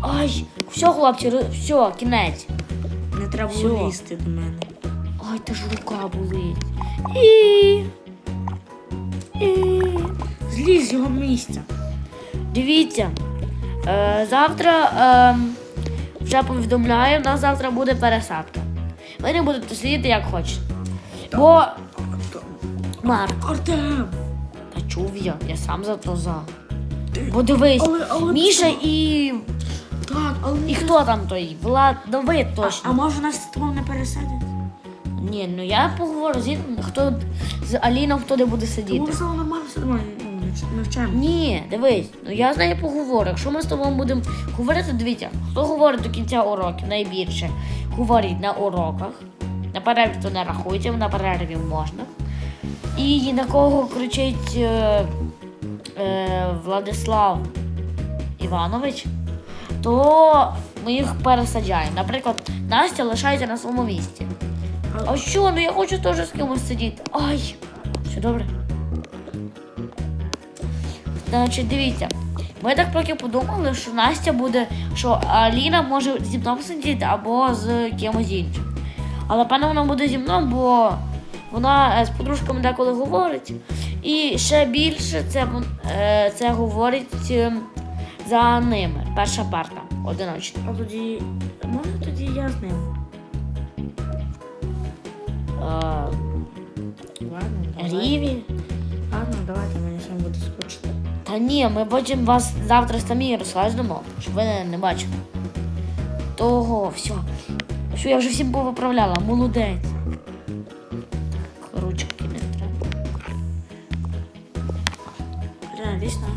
Ай, все, хлопці, все, кінець. Не треба було Всьо. лізти до мене. Ай, та ж рука болить. І... І... Злізь з його місця. Дивіться, е, завтра е, вже повідомляю, у нас завтра буде пересадка. Ви не будете сидіти як хочете. Бо Марк, Артем! та чув я, я сам за то за. Бо дивись, Але- але Міша це- і. Так, але І хто там той? Влад, Давид точно. а може нас з тобою не пересадять? Ні, ну я поговорю з Ін- хто з Аліном, хто де буде Тому сидіти. все нормально, все нормально. Ну, Ні, дивись, ну я з нею поговорю. Якщо ми з тобою будемо говорити, дивіться, хто говорить до кінця уроків найбільше, говорить на уроках. На перерві то не рахується, на перерві можна. І на кого кричить е, е, Владислав Іванович, то ми їх пересаджаємо. Наприклад, Настя лишається на своєму місці. А що? Ну я хочу теж з кимось сидіти. Ай! Все добре. Значить, дивіться, ми так поки подумали, що Настя буде, що Аліна може зі мною сидіти або з кимось іншим. Але певно вона буде зі мною, бо вона е, з подружками деколи говорить. І ще більше це, е, це говорить е, за ними. Перша парта, одиночна. А тоді. Може тоді я з ним? Е, Ладно. Ріві. Ладно, давайте мені сам буде скучно. Та ні, ми потім вас завтра самі розкажемо, щоб ви не, не бачили. Того, все. Що я вже всім повиправляла, молодець. реалістично.